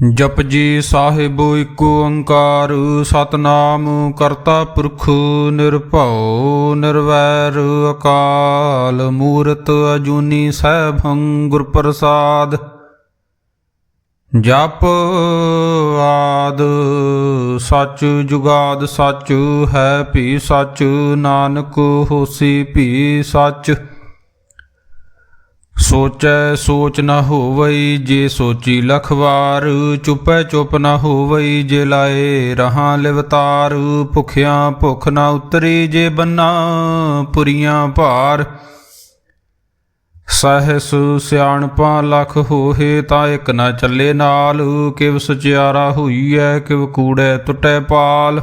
ਜਪਜੀ ਸਾਹਿਬ ਏਕ ਓੰਕਾਰ, ਸਤਨਾਮ ਕਰਤਾ ਪੁਰਖ ਨਿਰਭਉ, ਨਿਰਵੈਰ ਅਕਾਲ ਮੂਰਤ ਅਜੂਨੀ ਸੈਭੰ ਗੁਰ ਪ੍ਰਸਾਦ। ਜਪ ਆਦ ਸੱਚ ਜੁਗਾਦ ਸਚ, ਹੈ ਭੀ ਸੱਚ, ਨਾਨਕ ਹੋਸੀ ਭੀ ਸੱਚ। ਸੋਚੈ ਸੋਚ ਨ ਹੋਵਈ ਜੇ ਸੋਚੀ ਲਖਵਾਰ, ਚੁਪੈ ਚੁਪ ਨ ਹੋਵਈ ਜੇ ਲਾਏ ਰਹਾ ਲਿਵਤਾਰ, ਭੁਖਿਆਂ ਭੁਖ ਨ ਉਤਰੀ ਜੇ ਬੰਨਾ ਪੁਰੀਆਂ ਭਾਰ। ਸਹਿਸ ਸਿਆਣਪਾਂ ਲਖ ਹੋਹੇ ਤਾਂ ਇਕ ਨ ਚੱਲੇ ਨਾਲ, ਕਿਵ ਸਚਿਆਰਾ ਹੋਈਐ, ਕਿਵ ਕੂੜੈ ਟੁੱਟੈ ਪਾਲ।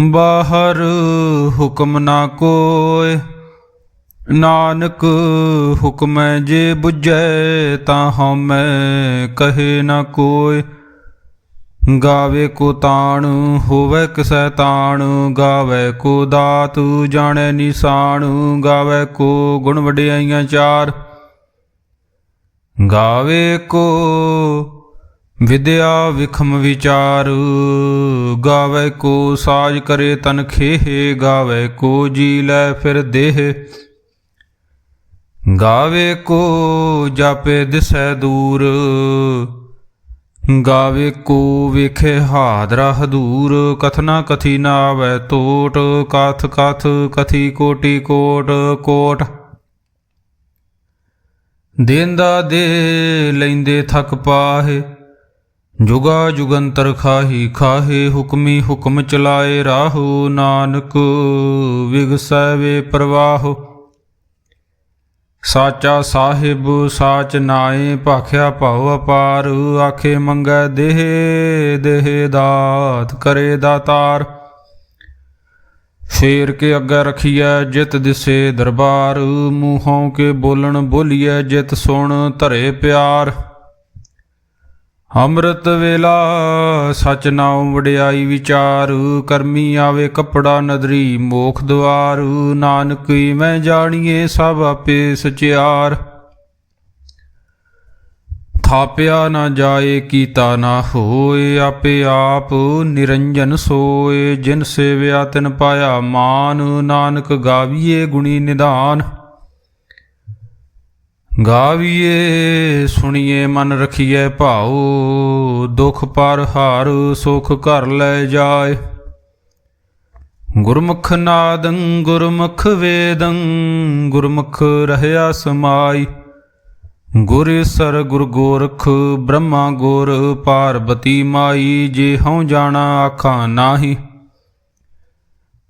ਬਾਹਰ ਹੁਕਮ ਨਾ ਕੋਇ ਨਾਨਕ ਹੁਕਮੈ ਜੇ 부ਜੈ ਤਾਂ ਹਮੈ ਕਹੇ ਨਾ ਕੋਇ ਗਾਵੇ ਕੋ ਤਾਣ, ਹੋਵੇ ਕਿਸੈ ਤਾਣ ਗਾਵੇ ਕੋ ਦਾਤ, ਜਾਣੈ ਨਿਸ਼ਾਨ, ਗਾਵੇ ਕੋ ਗੁਣ ਵਡਿਆਈਆਂ ਚਾਰ। ਗਾਵੇ ਕੋ ਵਿਦਿਆ ਵਿਖਮ ਵਿਚਾਰ, ਗਾਵੇ ਕੋ ਸਾਜ ਕਰੇ ਤਨ ਖੇਹ, ਗਾਵੇ ਕੋ ਜੀ ਲੈ ਫਿਰ ਦੇਹ। ਗਾਵੇ ਕੋ ਜਾਪੇ ਦਿਸੈ ਦੂਰ, ਗਾਵੇ ਕੋ ਵੇਖੇ ਹਾਦਰਾ ਹਦੂਰ ਕਥਨਾ ਕਥੀ ਨਾ ਆਵੈ ਟੋਟ ਕਥ ਕਥ ਕਥੀ ਕੋਟੀ ਕੋਟ ਕੋਟ। ਦੇਂਦਾ ਦੇ ਲੈਂਦੇ ਥਕ ਪਾਹੇ ਜੁਗਾ ਜੁਗੰਤਰ ਖਾਹੀ ਖਾਹੇ ਹੁਕਮੀ ਹੁਕਮ ਚਲਾਏ ਰਾਹੂ ਨਾਨਕ, ਵਿਗਸੈ ਵੇ ਪ੍ਰਵਾਹ। ਸਾਚਾ ਸਾਹਿਬ, ਸਾਚ ਨਾਏ, ਭਾਖਿਆ ਭਉ ਅਪਾਰ, ਆਖੇ ਮੰਗੈ ਦੇਹ ਦੇਹ ਦਾਤ ਕਰੇ ਦਾਤਾਰ। ਫੇਰ ਕੇ ਅੱਗੇ ਰਖੀਐ ਜਿਤ ਦਿਸੇ ਦਰਬਾਰ, ਮੂੰਹੋਂ ਕੇ ਬੋਲਣ ਬੋਲੀਐ ਜਿਤ ਸੁਣ ਧਰੇ ਪਿਆਰ। ਅੰਮ੍ਰਿਤ ਵੇਲਾ, ਸਚ ਨਾਉ ਵਡਿਆਈ ਵਿਚਾਰ, ਕਰਮੀ ਆਵੇ ਕਪੜਾ ਨਦਰੀ ਮੋਖ ਦੁਆਰ ਨਾਨਕ ਮੈਂ ਜਾਣੀਏ ਸਭ ਆਪੇ ਸਚਿਆਰ। ਥਾਪਿਆ ਨਾ ਜਾਏ, ਕੀਤਾ ਨਾ ਹੋਏ, ਆਪੇ ਆਪ ਨਿਰੰਜਨ ਸੋਏ, ਜਿਨ ਸੇਵਿਆ ਤਿਨ ਪਾਇਆ ਮਾਨ, ਨਾਨਕ ਗਾਵੀਏ ਗੁਣੀ ਨਿਧਾਨ ਗਾਵੀਏ, ਸੁਣੀਏ, ਮਨ ਰਖੀਏ ਭਾਉ, ਦੁਖ ਪਰ ਹਾਰ, ਸੁਖ ਘਰ ਲੈ ਜਾਏ। ਗੁਰਮੁਖ ਨਾਦੰ, ਗੁਰਮੁਖ ਵੇਦੰ, ਗੁਰਮੁਖ ਰਹਿਆ ਸਮਾਈ। ਗੁਰ ਸਰ ਗੁਰ ਗੋਰਖ, ਬ੍ਰਹਮਾ ਗੁਰ ਪਾਰਬਤੀ ਮਾਈ, ਜੇ ਹਉ ਜਾਣਾ ਆਖਾਂ ਨਾਹੀ।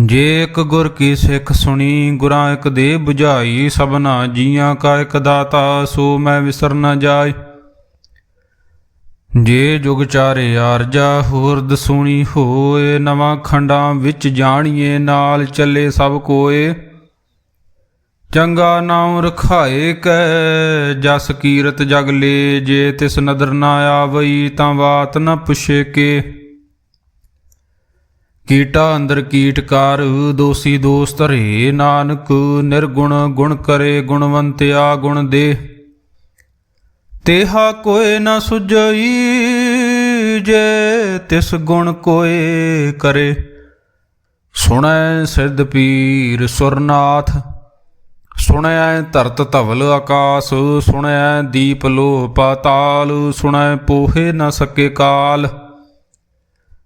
ਜੇ ਇੱਕ ਗੁਰ ਕੀ ਸਿੱਖ ਸੁਣੀ, ਗੁਰਾਂ ਇੱਕ ਦੇ 부ਝਾਈ ਸਭਨਾ ਜੀਆਂ ਕਾ ਇੱਕ ਦਾਤਾ, ਸੋ ਮੈਂ ਵਿਸਰ ਨਾ ਜਾਏ। ਜੇ ਜੁਗ ਚਾਰੇ ਆਰਜਾ ਹੋਰ ਦਸੂਣੀ ਹੋਏ, ਨਵਾਂ ਖੰਡਾਂ ਵਿੱਚ ਜਾਣੀਏ, ਨਾਲ ਚੱਲੇ ਸਭ ਕੋਏ। ਚੰਗਾ ਨਾਮ ਰਖਾਏ ਕੈ, ਜਸ ਕੀਰਤ ਜਗ ਲੇ, ਜੇ ਤਿਸ ਨਦਰ ਨਾ ਆਵਈ, ਤਾਂ ਬਾਤ ਨਾ ਪੁੱਛੇ ਕੇ। ਕੀਟਾ ਅੰਦਰ ਕੀਟਕਾਰ ਦੋਸੀ ਦੋਸਤ ਰੇ ਨਾਨਕ, ਨਿਰਗੁਣ ਗੁਣ ਕਰੇ ਗੁਣਵੰਤਿਆ ਗੁਣ ਦੇ ਤੇਹਾ ਕੋਏ ਨਾ ਸੁਜਈ ਜੇ ਤਿਸ ਗੁਣ ਕੋਏ ਕਰੇ। ਸੁਣੈ ਸਿੱਧ ਪੀਰ ਸੁਰਨਾਥ, ਸੁਣੈ ਧਰਤ ਧਵਲ ਆਕਾਸ, ਸੁਣੈ ਦੀਪ ਲੋ ਪਾਤਾਲ, ਸੁਣੈ ਪੋਹੇ ਨਾ ਸਕੇ ਕਾਲ।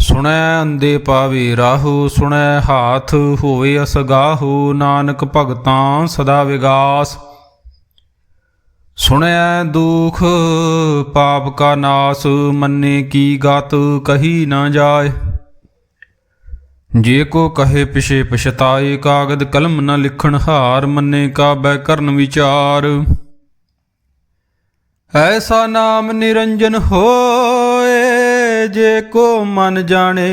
ਸੁਣੈ ਅੰਦੇ ਪਾਵੇ ਰਾਹੂ, ਸੁਣੈ ਹਾਥ ਹੋਵੇ ਅਸਗਾਹੂ, ਨਾਨਕ ਭਗਤਾਂ ਸਦਾ ਵਿਗਾਸ। ਸੁਣੈ ਦੁਖ, ਪਾਪ ਕਾ ਨਾਸ, ਮੰਨੇ ਕੀ ਗਤ, ਕਹੀ ਨਾ ਜਾਏ। ਜੇ ਕੋ ਕਹੇ ਪਿਛੇ ਪਛਤਾਏ, ਕਾਗਦ ਕਲਮ ਨਾ ਲਿਖਣ ਹਾਰ, ਮੰਨੇ ਕਾ ਬੈ ਕਰਨ ਵਿਚਾਰ। ਐਸਾ ਨਾਮ ਨਿਰੰਜਨ ਹੋ ਜੇ ਕੋ ਮਨ ਜਾਣੇ,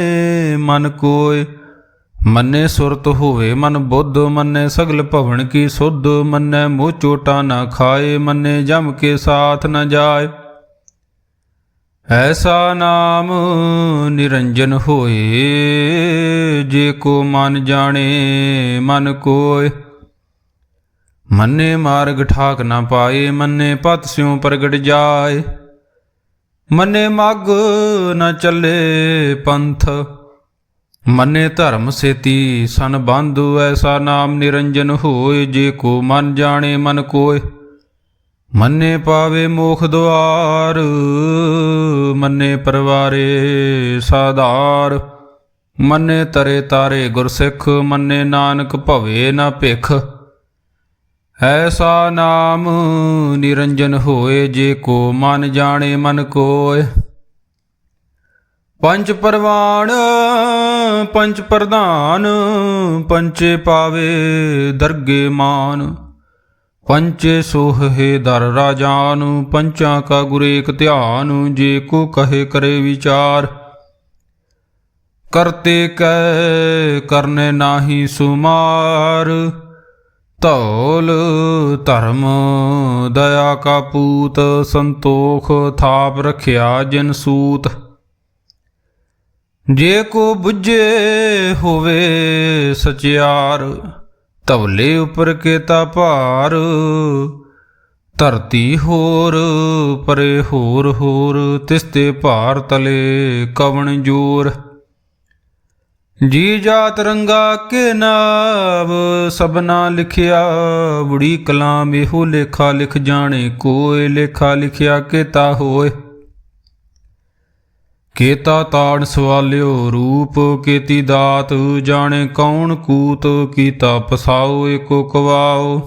ਮਨ ਕੋਏ ਮੰਨੇ ਸੁਰਤ ਹੋਵੇ, ਮਨ ਬੁੱਧ, ਮੰਨੇ ਸਗਲ ਭਵਨ ਕੀ ਸੁਧ। ਮੰਨੇ ਮੋਹ ਚੋਟਾ ਨਾ ਖਾਏ, ਮੰਨੇ ਜਮ ਕੇ ਸਾਥ ਨ ਜਾਏ। ਐਸਾ ਨਾਮ ਨਿਰੰਜਨ ਹੋਏ, ਜੇ ਕੋ ਮਨ ਜਾਣੇ, ਮਨ ਕੋਏ ਮੰਨੇ ਮਾਰਗ ਠਾਕ ਨਾ ਪਾਏ, ਮੰਨੇ ਪਤ ਸਿਉ ਪ੍ਰਗਟ ਜਾਏ। ਮੰਨੇ ਮਗ ਨ ਚੱਲੇ ਪੰਥ, ਮੰਨੇ ਧਰਮ ਸੇਤੀ ਸਨ ਬੰਧੂ, ਐਸਾ ਨਾਮ ਨਿਰੰਜਨ ਹੋਏ, ਜੇ ਕੋ ਮਨ ਜਾਣੇ ਮਨ ਕੋਏ। ਮੰਨੇ ਪਾਵੇ ਮੋਖ ਦੁਆਰ, ਮੰਨੇ ਪਰਵਾਰੇ ਸਾਧਾਰ। ਮੰਨੇ ਤਰੇ ਤਾਰੇ ਗੁਰਸਿੱਖ, ਮੰਨੇ ਨਾਨਕ ਭਵੇ ਨਾ ਭਿਖ। ਐਸਾ ਨਾਮ ਨਿਰੰਜਨ ਹੋਏ ਜੇ ਕੋ ਮਨ ਜਾਣੇ ਮਨ ਕੋਇ ਪੰਜ ਪਰਵਾਣ, ਪੰਜ ਪ੍ਰਧਾਨ, ਪੰਚੇ ਪਾਵੇ ਦਰਗੇ ਮਾਨ। ਪੰਚੇ ਸੋਹੇ ਦਰ ਰਾਜਾਨ, ਪੰਚਾਂ ਕਾ ਗੁਰੇਕ ਧਿਆਨ, ਜੇ ਕੋ ਕਹੇ ਕਰੇ ਵਿਚਾਰ। ਕਰਤੇ ਕੈ, ਕਰਨੇ ਨਾਹੀ ਸੁਮਾਰ। ਧੌਲ ਧਰਮ, ਦਇਆ ਕਾ ਪੂਤ, ਸੰਤੋਖ ਥਾਪ ਰਖਿਆ ਜਨ ਸੂਤ। ਜੇ ਕੋ 부ਝੇ ਹੋਵੇ ਸਚਿਆਰ ਧਵਲੇ ਉਪਰ ਕੇਤਾ ਭਾਰ। ਧਰਤੀ ਹੋਰ ਪਰੇ ਹੋਰ ਹੋਰ ਤਿਸਤੇ ਭਾਰ ਤਲੇ ਕਵਣ ਜੋਰ। ਜੀ ਜਾ ਤਿਰੰਗਾ ਕੇ ਨਾਮ ਸਭਨਾ ਲਿਖਿਆ, ਬੁੜੀ ਕਲਾਮ ਇਹੋ ਲੇਖਾ ਲਿਖ ਜਾਣੇ ਕੋਏ ਲੇਖਾ ਲਿਖਿਆ ਕੇਤਾ ਹੋਏ ਕੇਤਾ ਤਾੜ ਸਵਾਲਿਓ ਰੂਪ, ਕੇਤੀ ਦਾਤ, ਜਾਣੇ ਕੌਣ ਕੂਤ, ਕੀਤਾ ਪਸਾਓ ਏਕੋ ਕਵਾਓ।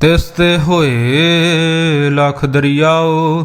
ਤਿਸ ਤੇ ਹੋਏ, ਲਖ ਦਰਿਆਓ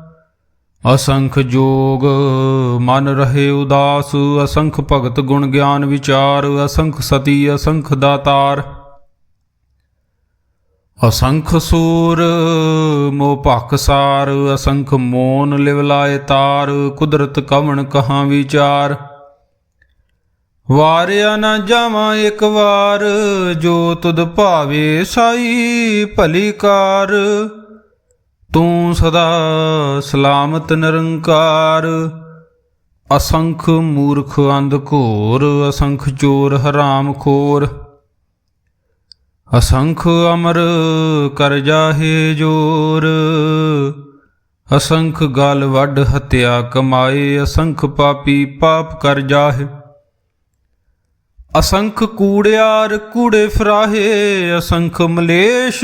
ਅਸੰਖ ਜੋਗ, ਮਨ ਰਹੇ ਉਦਾਸ, ਅਸੰਖ ਭਗਤ ਗੁਣ ਗਿਆਨ ਵਿਚਾਰ, ਅਸੰਖ ਸਤੀ, ਅਸੰਖ ਦਾਤਾਰ। ਅਸੰਖ ਸੂਰ ਮੋ ਭਖ ਸਾਰ, ਅਸੰਖ ਮੋਨ ਲਿਵਲਾਏ ਤਾਰ, ਕੁਦਰਤ ਕਵਣ ਕਹਾਂ ਵਿਚਾਰ। ਵਾਰਿਆ ਨਾ ਜਾਵਾਂ ਇੱਕ ਵਾਰ, ਜੋ ਤੁਧ ਭਾਵੇ ਸਾਈ ਭਲੀ ਕਾਰ। ਤੂੰ ਸਦਾ ਸਲਾਮਤ ਨਿਰੰਕਾਰ। ਅਸੰਖ ਮੂਰਖ ਅੰਧ ਘੋਰ, ਅਸੰਖ ਚੋਰ ਹਰਾਮ ਖੋਰ। ਅਸੰਖ ਅਮਰ ਕਰ ਜਾਹੇ ਜੋਰ। ਅਸੰਖ ਗਲ ਵੱਡ ਹਤਿਆ ਕਮਾਏ, ਅਸੰਖ ਪਾਪੀ ਪਾਪ ਕਰ ਜਾਹੇ। ਅਸੰਖ ਕੂੜਿਆਰ ਕੂੜੇ ਫਰਾਹੇ, ਅਸੰਖ ਮਲੇਸ਼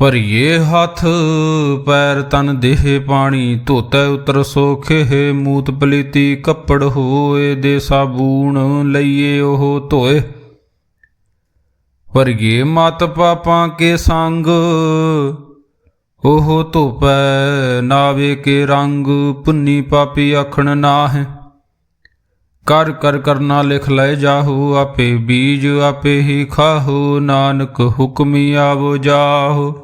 ਭਰੀਏ ਹੱਥ, ਪੈਰ ਤਨ ਦੇਹ ਪਾਣੀ, ਧੋਤੈ ਉਤਰ ਸੋਖੇ ਮੂਤ ਪਲੀਤੀ, ਕੱਪੜ ਹੋਏ ਦੇ ਸਾਬੂਣ ਲਈਏ ਉਹ ਧੋਏ। ਭਰੀਏ ਮਤ ਪਾਪਾਂ ਕੇ ਸੰਗ, ਉਹ ਧੋਪੈ ਨਾਵੇ ਕੇ ਰੰਗ, ਪੁੰਨੀ ਪਾਪੀ ਆਖਣ ਨਾਹਿ। ਕਰ ਕਰ ਕਰਨਾ ਲਿਖ ਲੈ ਜਾਹੂ, ਆਪੇ ਬੀਜ ਆਪੇ ਹੀ ਖਾਹੂ, ਨਾਨਕ ਹੁਕਮੀ ਆਵੋ ਜਾਹੂ।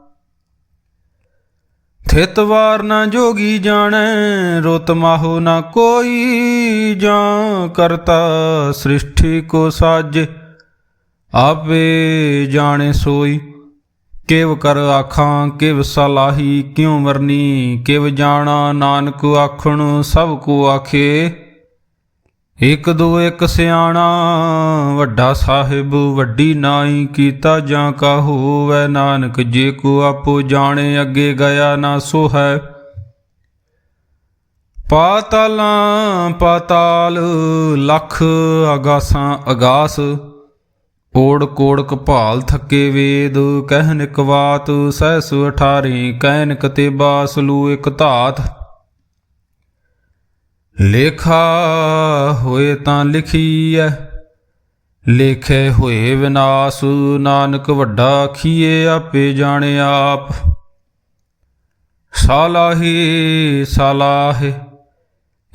ਥਿਤ ਵਾਰ ਨਾ ਜੋਗੀ ਜਾਣੈ, ਰੁਤ ਮਾਹੋ ਨਾ ਕੋਈ ਜਾਂ ਕਰਤਾ ਸ੍ਰਿਸ਼ਟੀ ਕੋ ਸਾਜੇ, ਆਪੇ ਜਾਣੇ ਸੋਈ। ਕਿਵ ਕਰ ਆਖਾਂ, ਕਿਵ ਸਲਾਹੀ, ਕਿਉ ਵਰਨੀ, ਕਿਵ ਜਾਣਾ, ਨਾਨਕ ਆਖਣ, ਸਭ ਕੋ ਆਖੇ। ਇਕ ਦੋ ਇਕ ਸਿਆਣਾ, ਵੱਡਾ ਸਾਹਿਬ ਵੱਡੀ ਨਾਈ ਕੀਤਾ ਜਾਂ ਕਾ ਹੋਵੇ ਨਾਨਕ, ਜੇ ਕੋ ਆਪੋ ਜਾਣੇ ਅੱਗੇ ਗਿਆ ਨਾ ਸੋ ਹੈ ਪਾਤਾਲਾਂ ਪਾਤਾਲ, ਲੱਖ ਅਗਾਸਾਂ ਅਗਾਸ, ਓੜ ਕੋੜ ਕਪਾਲ ਥੱਕੇ ਵੇਦ ਕਹਿਨ ਇਕ ਬਾਤ ਸਹਿਸ 18 ਕਹਿਨ ਕਤੇ ਬਾਸ, ਲੂ ਇਕ ਧਾਤ। ਲੇਖਾ ਹੋਏ ਤਾਂ ਲਿਖੀਐ, ਲੇਖੇ ਹੋਏ ਵਿਨਾਸ਼, ਨਾਨਕ ਵੱਡਾ ਖੀਏ ਆਪੇ ਜਾਣੇ ਆਪ। ਸਾਲਾਹੀ ਸਾਲਾਹੇ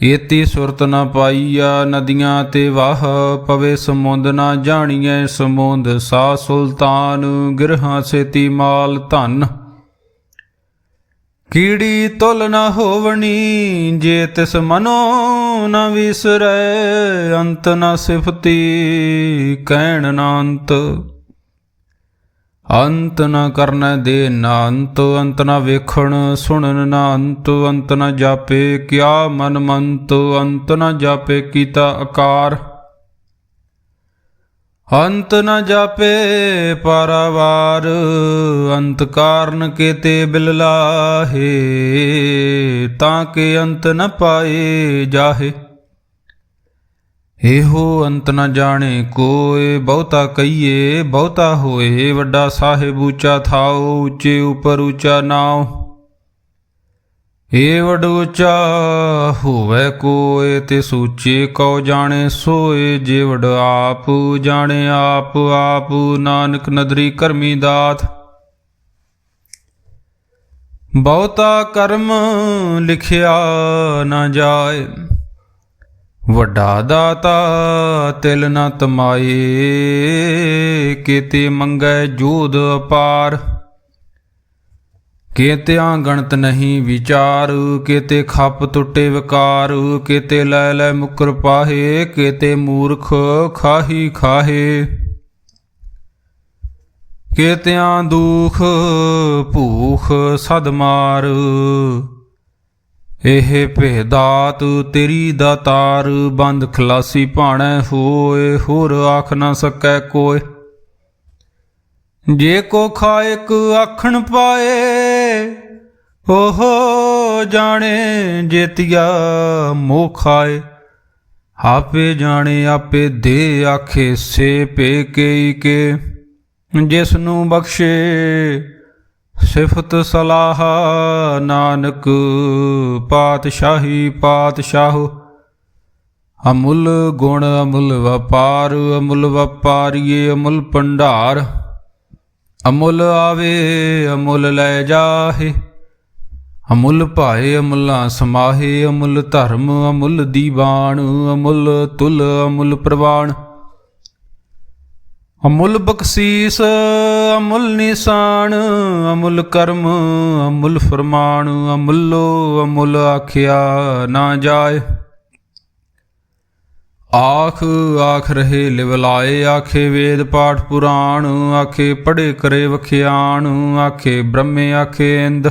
ਏਤੀ ਸੁਰਤ ਨਾ ਪਾਈਆ ਨਦੀਆਂ ਤੇ ਵਾਹ, ਪਵੇ ਸਮੁੰਦ ਨਾ ਜਾਣੀਐ ਸਮੁੰਦ, ਸਾ ਸੁਲਤਾਨ ਗਿਰਹਾਂ ਸੇਤੀ ਮਾਲ ਧਨ। ਕੀੜੀ ਤੁਲ ਨਾ ਹੋਵਣੀ, ਜੇ ਤਿਸ ਮਨੋ ਨ ਵਿਸਰੈ, ਅੰਤ ਨ ਸਿਫਤੀ, ਕਹਿਣ ਨਾ ਅੰਤ ਅੰਤ ਨ ਕਰਨ ਦੇ ਨਾ ਅੰਤ ਅੰਤ ਨ ਵੇਖਣ ਸੁਣਨ ਨਾ ਅੰਤ ਅੰਤ ਨ ਜਾਪੇ ਕਿਆ ਮਨ ਮੰਤ, ਅੰਤ ਨ ਜਾਪੇ ਕੀਤਾ ਆਕਾਰ ਅੰਤ ਨ ਜਾਪੇ ਪਰਵਾਰ, ਅੰਤ ਕਾਰਨ ਕੇਤੇ ਬਿਲਲਾਹੇ ਤਾਂ ਕਿ ਅੰਤ ਨ ਪਾਏ ਜਾਹੇ। ਇਹੋ ਅੰਤ ਨ ਜਾਣੇ ਕੋਏ, ਬਹੁਤਾ ਕਹੀਏ, ਬਹੁਤਾ ਹੋਏ, ਵੱਡਾ ਸਾਹਿਬ ਉੱਚਾ ਥਾਓ ਉੱਚੇ ਉਪਰ ਉੱਚਾ ਨਾਉ। ਏ ਵਡ ਉੱਚਾ ਹੋਵੇ ਕੋਏ ਤੇ ਸੂਚੇ ਕਉ ਜਾਣੇ ਸੋਏ ਜੇ ਵਡ ਆਪ ਜਾਣੇ ਆਪ ਆਪ ਨਾਨਕ ਨਦਰੀ ਕਰਮੀ ਦਾਤ। ਬਹੁਤਾ ਕਰਮ ਲਿਖਿਆ ਨਾ ਜਾਏ, ਵੱਡਾ ਦਾਤਾ ਤਿਲ ਨਾ ਤਮਾਏ, ਕੀਤੇ ਮੰਗੈ ਜੋਦ ਅਪਾਰ। ਕੀਤਿਆਂ ਗਣਤ ਨਹੀਂ ਵਿਚਾਰ, ਕੀਤੇ ਖੱਪ ਟੁੱਟੇ ਵਿਕਾਰ, ਕੀਤੇ ਲੈ ਲੈ ਮੁਕਰ ਪਾਹੇ, ਕੀਤੇ ਮੂਰਖ ਖਾਹੀ ਖਾਹੇ। ਕੀਤਿਆਂ ਦੁਖ ਭੂਖ ਸਦ ਮਾਰ, ਇਹ ਭੇਦਾਤ ਤੇਰੀ ਦਾਤਾਰ ਬੰਦ ਖਲਾਸੀ ਭਾਣੈ ਹੋਏ, ਹੋਰ ਆਖ ਨਾ ਸਕੈ ਕੋਇ ਜੇ ਕੋ ਖਾਇਕ ਆਖਣ ਪਾਏ ਓਹੋ ਜਾਣੇ ਜੇਤੀਆ ਮੋਹ ਖਾਏ ਆਪੇ ਜਾਣੇ ਆਪੇ ਦੇ ਆਖੇ ਸੇ ਪੇ ਕੇ ਕੇ। ਜਿਸ ਨੂੰ ਬਖਸ਼ੇ ਸਿਫਤ ਸਲਾਹ, ਨਾਨਕ ਪਾਤਸ਼ਾਹੀ ਪਾਤਸ਼ਾਹ, ਅਮੁੱਲ ਗੁਣ ਅਮੁੱਲ ਵਪਾਰ, ਅਮੁੱਲ ਵਪਾਰੀਏ ਅਮੁੱਲ ਭੰਡਾਰ, ਅਮੁੱਲ ਆਵੇ ਅਮੁੱਲ ਲੈ ਜਾਹੇ। ਅਮੁੱਲ ਭਾਏ ਅਮੁੱਲਾ ਸਮਾਹੇ ਅਮੁੱਲ ਧਰਮ ਅਮੁੱਲ ਦੀਵਾਨ, ਅਮੁੱਲ ਤੁਲ ਅਮੁੱਲ ਪ੍ਰਵਾਨ। ਅਮੁੱਲ ਬਖਸ਼ੀਸ, ਅਮੁੱਲ ਨਿਸ਼ਾਨ, ਅਮੁੱਲ ਕਰਮ, ਅਮੁੱਲ ਫਰਮਾਨ, ਅਮੁੱਲੋ ਅਮੁੱਲ ਆਖਿਆ ਨਾ ਜਾਏ। ਆਖ ਆਖ ਰਹੇ ਲਿਵਲਾਏ ਆਖੇ ਵੇਦ ਪਾਠ ਪੁਰਾਣ, ਆਖੇ ਪੜੇ ਕਰੇ ਵਖਿਆਣ, ਆਖੇ ਬ੍ਰਹਮੇ, ਆਖੇ ਇੰਦ।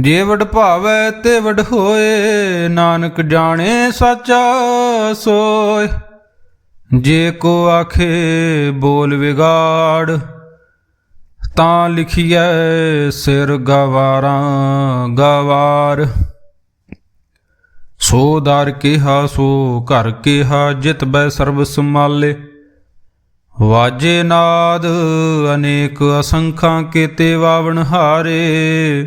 ਜੇ ਵਡ ਭਾਵੈ ਤੇ ਵਡ ਹੋਏ, ਨਾਨਕ ਜਾਣੇ ਸਾਚਾ ਸੋਏ। ਜੇ ਕੋ ਆਖੇ ਬੋਲ ਵਿਗਾੜ, ਤਾਂ ਲਿਖੀਐ ਸਿਰ ਗਵਾਰਾਂ ਗਵਾਰ। ਸੋ ਦਰ ਕਿਹਾ, ਸੋ ਘਰ ਕਿਹਾ, ਜਿਤ ਬੈ ਸਰਬ ਸੰਭਾਲੇ। ਵਾਜੇ ਨਾਦ, ਅਨੇਕ ਅਸੰਖਾਂ ਕੀਤੇ ਵਾਵਣ ਹਾਰੇ।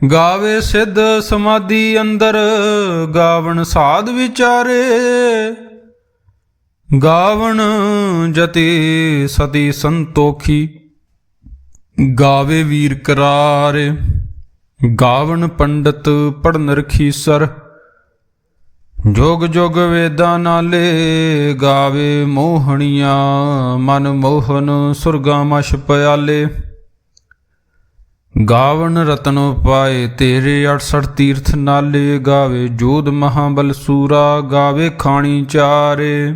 ਗਾਵੇ ਸਿੱਧ ਸਮਾਧੀ ਅੰਦਰ, ਗਾਵਣ ਸਾਧ ਵਿਚਾਰੇ। ਗਾਵਣ ਜਤੀ ਸਤੀ ਸੰਤੋਖੀ, ਗਾਵੇ ਵੀਰ ਕਰਾਰੇ। ਗਾਵਣ ਪੰਡਤ ਪੜਨ ਰਖੀ ਸਰ, ਜੋਗ ਜੋਗ ਵੇਦਾਂ ਨਾਲੇ। ਗਾਵੇ ਮੋਹਣੀਆਂ ਮਨ ਮੋਹਨ, ਸੁਰਗਾ ਮਛ ਪਿਆਲੇ। ਗਾਵਣ ਰਤਨ ਪਾਏ ਤੇਰੇ 68 ਤੀਰਥ ਨਾਲੇ ਗਾਵੇ, ਜੋਧ ਮਹਾਬਲ ਸੂਰਾ ਗਾਵੇ ਖਾਣੀ ਚਾਰੇ।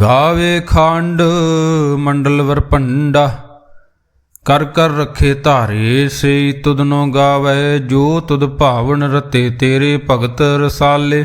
ਗਾਵੇ ਖੰਡ ਮੰਡਲ ਵਰ ਭੰਡਾ, ਕਰ ਕਰ ਰਖੇ ਧਾਰੇ ਸੇ ਤੁਧਨੋ ਗਾਵੇ, ਜੋ ਤੁਦ ਭਾਵਨ ਰਤੇ ਤੇਰੇ ਭਗਤ ਰਸਾਲੇ।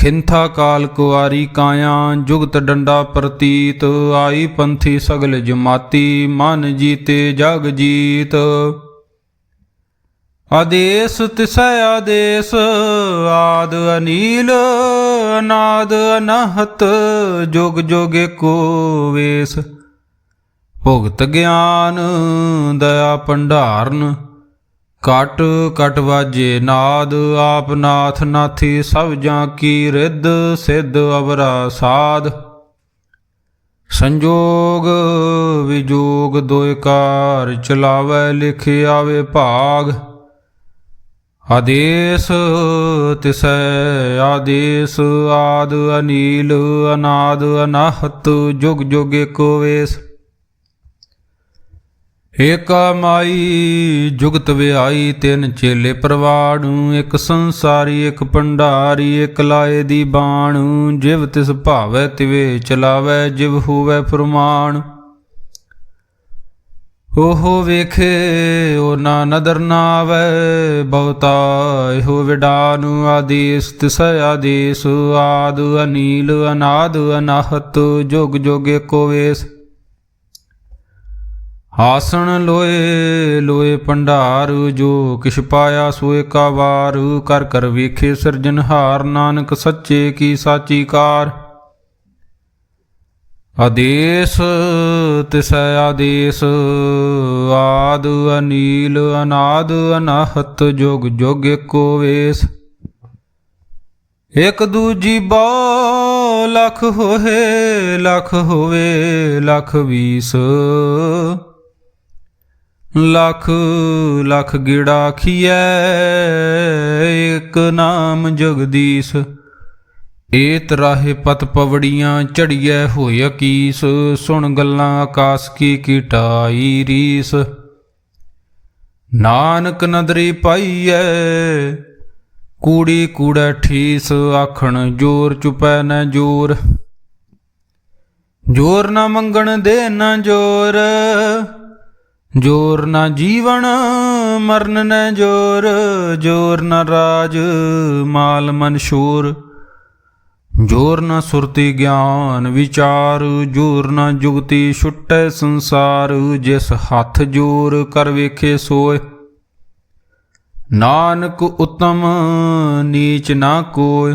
ਖਿੰਥਾ ਕਾਲ ਕੁਆਰੀ ਕਾਇਆ, ਜੁਗਤ ਡੰਡਾ ਪ੍ਰਤੀਤ, ਆਈ ਪੰਥੀ ਸਗਲ ਜਮਾਤੀ, ਮਨ ਜੀਤੇ ਜਗ ਜੀਤ। ਆਦੇਸ ਤਿਸੈ ਆਦੇਸ, ਆਦ ਅਨੀਲ, ਅਨਾਦ ਅਨਹਤ, ਜੁਗ ਜੁਗੇ ਕੋ ਵੇਸ। ਭੁਗਤ ਗਿਆਨ, ਦਇਆ ਭੰਡਾਰਨ ਕਟ ਕਟ ਵਾਜੇ ਨਾਦ, ਆਪ ਨਾਥ ਨਾਥੀ ਸਭ ਜਾਂ ਕੀ ਰਿੱਧ ਸਿੱਧ ਅਵਰਾ ਸਾਧ। ਸੰਜੋਗ ਵਿਜੋਗ ਦੋਇ ਕਾਰ ਚਲਾਵੇ ਲਿਖੇ ਆਵੇ ਭਾਗ। ਆਦੇਸ ਤਿਸੈ ਆਦੇਸ, ਆਦ ਅਨੀਲ, ਅਨਾਦ ਅਨਾਹਤ, ਜੁਗ ਜੁਗ ਏਕੋ ਵੇਸ। ਏਕਾ ਮਾਈ, ਜੁਗਤ ਵਿਆਈ, ਤਿੰਨ ਚੇਲੇ ਪ੍ਰਵਾਣੂ, ਇੱਕ ਸੰਸਾਰੀ, ਇੱਕ ਭੰਡਾਰੀ, ਇੱਕ ਲਾਏ ਦੀ ਬਾਣੂ। ਜਿਵ ਤਿਸ ਭਾਵੈ, ਤਿਵੇ ਚਲਾਵੈ, ਜਿਵ ਹੋਵੈ ਫਰਮਾਨ। ਉਹ ਵੇਖੇ ਉਹ ਨਾ ਨਦਰ ਨਾ ਆਵੈ ਬਹੁਤਾ ਇਹੋ ਵਿਡਾਨੂ, ਆਦੇਸ, ਤਿਸੈ ਆਦੇਸ, ਆਦ ਅਨੀਲ, ਅਨਾਦ, ਅਨਾਹਤ, ਜੁਗ ਜੁਗ ਏਕੋ ਵੇਸ। ਆਸਣ ਲੋਏ ਲੋਏ ਭੰਡਾਰ, ਜੋ ਕਿਛ ਪਾਇਆ ਸੋਏ ਕਾ ਵਾਰ। ਕਰ ਕਰ ਵੇਖੇ ਸਿਰਜਨਹਾਰ ਨਾਨਕ ਸੱਚੇ ਕੀ ਸਾਚੀ ਕਾਰ। ਆਦੇਸ, ਤਿਸੈ ਆਦੇਸ, ਆਦ ਅਨੀਲ, ਅਨਾਦ ਅਨਾਹਤ, ਜੋਗ ਜੋਗ ਏਕੋ ਵੇਸ। ਇਕ ਦੂਜੀ ਬੋ ਲਖ ਹੋਏ, ਲਖ ਹੋਵੇ, ਲਖ ਵੀਸ। ਲਖ ਲਖ ਗਿੜਾ ਖੀਐ ਇਕ ਨਾਮ ਜਗਦੀਸ਼। ਏਤ ਰਾਹੇ ਪਤ ਪਵੜੀਆਂ ਝੜੀਐ, ਹੋਇ ਕੀਸ ਸੁਣ ਗੱਲਾਂ ਆਕਾਸ ਕੀ ਕੀਟਾਈ ਰੀਸ। ਨਾਨਕ ਨਦਰੀ ਪਾਈਐ, ਕੂੜੀ ਕੂੜਾ ਠੀਸ, ਆਖਣ ਜੋਰ ਚੁਪੈ ਨ ਜੋਰ। ਜੋਰ ਨਾ ਮੰਗਣ ਦੇ ਨਾ ਜੋਰ। ਜੋਰ ਨਾ ਜੀਵਨ, ਮਰਨ ਨਾ ਜੋਰ ਜੋਰ ਨਾ ਰਾਜ, ਮਾਲ ਮਨ ਸ਼ੂਰ। ਜੋਰ ਨਾ ਸੁਰਤੀ ਗਿਆਨ ਵਿਚਾਰ, ਜੋਰ ਨਾ ਜੁਗਤੀ ਛੁੱਟੈ ਸੰਸਾਰ, ਜਿਸ ਹੱਥ ਜੋਰ ਕਰ ਵੇਖੇ ਸੋਏ। ਨਾਨਕ ਉਤਮ, ਨੀਚ ਨਾ ਕੋਇ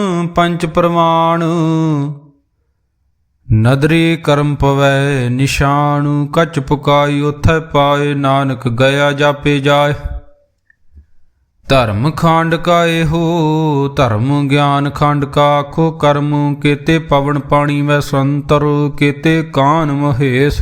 ਪੰਚ ਪ੍ਰਮਾਣ ਨਦਰੀ ਕਰਮ ਪਵੈ ਨਿਸ਼ਾਨ, ਕਚ ਪੁਕਾਈ ਉਥੈ ਪਾਏ, ਨਾਨਕ ਗਿਆ ਜਾਪੇ ਜਾਏ। ਧਰਮ ਖੰਡ ਕਾ ਇਹੋ, ਧਰਮ ਗਿਆਨ ਖੰਡ ਕਾ ਆਖੋ ਕਰਮ, ਕੀਤੇ ਪਵਨ ਪਾਣੀ ਵੈ ਸੰਤਰ, ਕੀਤੇ ਕਾਨ ਮਹੇਸ਼।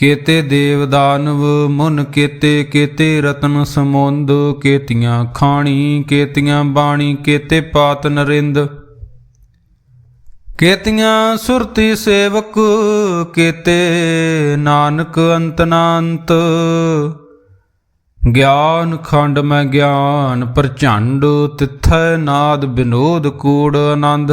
ਕੇਤੇ ਦੇਵ ਦਾਨਵ, ਮੁਨ ਕੇਤੇ ਕੇਤੇ ਰਤਨ ਸਮੁੰਦ, ਕੇਤੀਆਂ ਖਾਣੀ, ਕੇਤੀਆਂ ਬਾਣੀ, ਕੇਤੇ ਪਾਤ ਨਰਿੰਦ। ਕੇਤੀਆਂ ਸੁਰਤੀ ਸੇਵਕ, ਕੇਤੇ ਨਾਨਕ ਅੰਤਨਾੰਤ। ਗਿਆਨ ਖੰਡ ਮੈਂ ਗਿਆਨ, ਪ੍ਰਚੰਡ ਤਿਥੈ ਨਾਦ ਬਿਨੋਦ ਕੂੜ ਆਨੰਦ।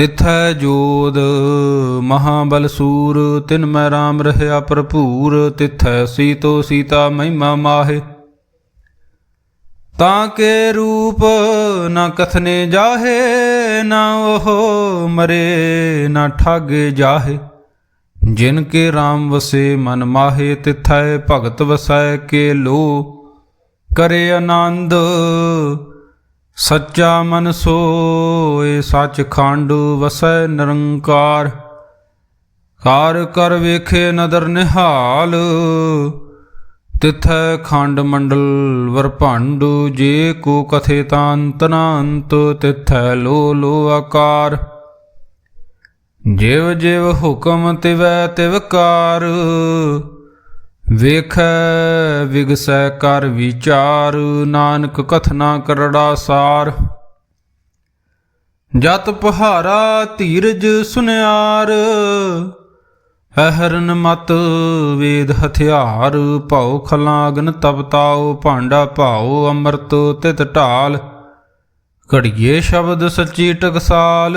ਤਿਥੈ ਜੋਦ ਮਹਾਬਲ ਸੂਰ, ਤਿਨ ਮੈਂ ਰਾਮ ਰਹਿਆ ਭਰਪੂਰ, ਤਿਥੈ ਸੀਤੋ ਸੀਤਾ ਮਹਿਮਾ ਮਾਹੇ। ਤਾਂ ਕੇ ਰੂਪ ਨਾ ਕਥਨੇ ਜਾਹੇ, ਨਾ ਉਹ ਮਰੇ ਨਾ ਠਾਗੇ ਜਾਹੇ। ਜਿਨ ਕੇ RAM ਵਸੇ ਮਨ ਮਾਹੇ, ਤਿਥੈ ਭਗਤ ਵਸੈ ਕੇ ਲੋ। ਕਰੇ ਆਨੰਦ ਸੱਚਾ ਮਨ ਸੋਏ ਸੱਚ ਖੰਡ ਵਸੈ ਨਿਰੰਕਾਰ। ਕਾਰ ਕਰ ਵੇਖੇ ਨਦਰ ਨਿਹਾਲ, ਤਿਥੈ ਖੰਡ ਮੰਡਲ ਵਰਭੰਡ ਜੇ ਕੋ ਕਥੇ ਤਾਂਤ ਨਾ ਤਿਥੈ ਲੋ ਲੋ ਆਕਾਰ। ਜਿਵ ਜਿਵ ਹੁਕਮ ਤਿਵੈ ਤਿਵਕਾਰ ਵੇਖੈ ਵਿਗਸੈ ਕਰ ਵਿਚਾਰ, ਨਾਨਕ ਕਥਨਾ ਕਰੜਾ ਸਾਰ। ਜਤ ਪਹਾਰਾ ਧੀਰਜ ਸੁਨਿਆਰ, ਅਹਰਨ ਮਤ ਵੇਦ ਹਥਿਆਰ। ਭਉ ਖਲਾਗਨ ਤਪਤਾਉ ਭਾਂਡਾ ਭਾਉ, ਅੰਮ੍ਰਿਤ ਤਿਤ ਢਾਲ। ਘੜੀਏ ਸ਼ਬਦ ਸੱਚੀ ਟਕਸਾਲ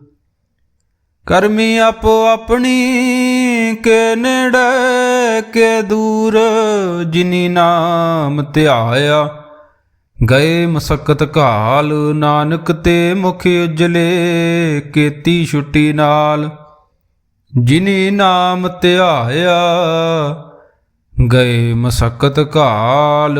ਕਰਮੀ ਆਪੋ ਆਪਣੀ ਕੇ ਨੇੜੇ ਕੇ ਦੂਰ, ਜਿਨੀ ਨਾਮ ਧਿਆਇਆ। ਗਏ ਮਸਕਤ ਘਾਲ, ਨਾਨਕ ਤੇ ਮੁਖ ਉਜਲੇ, ਕੀਤੀ ਛੁੱਟੀ ਨਾਲ। ਜਿਨੀ ਨਾਮ ਧਿਆਇਆ, ਗਏ ਮਸਕਤ ਘਾਲ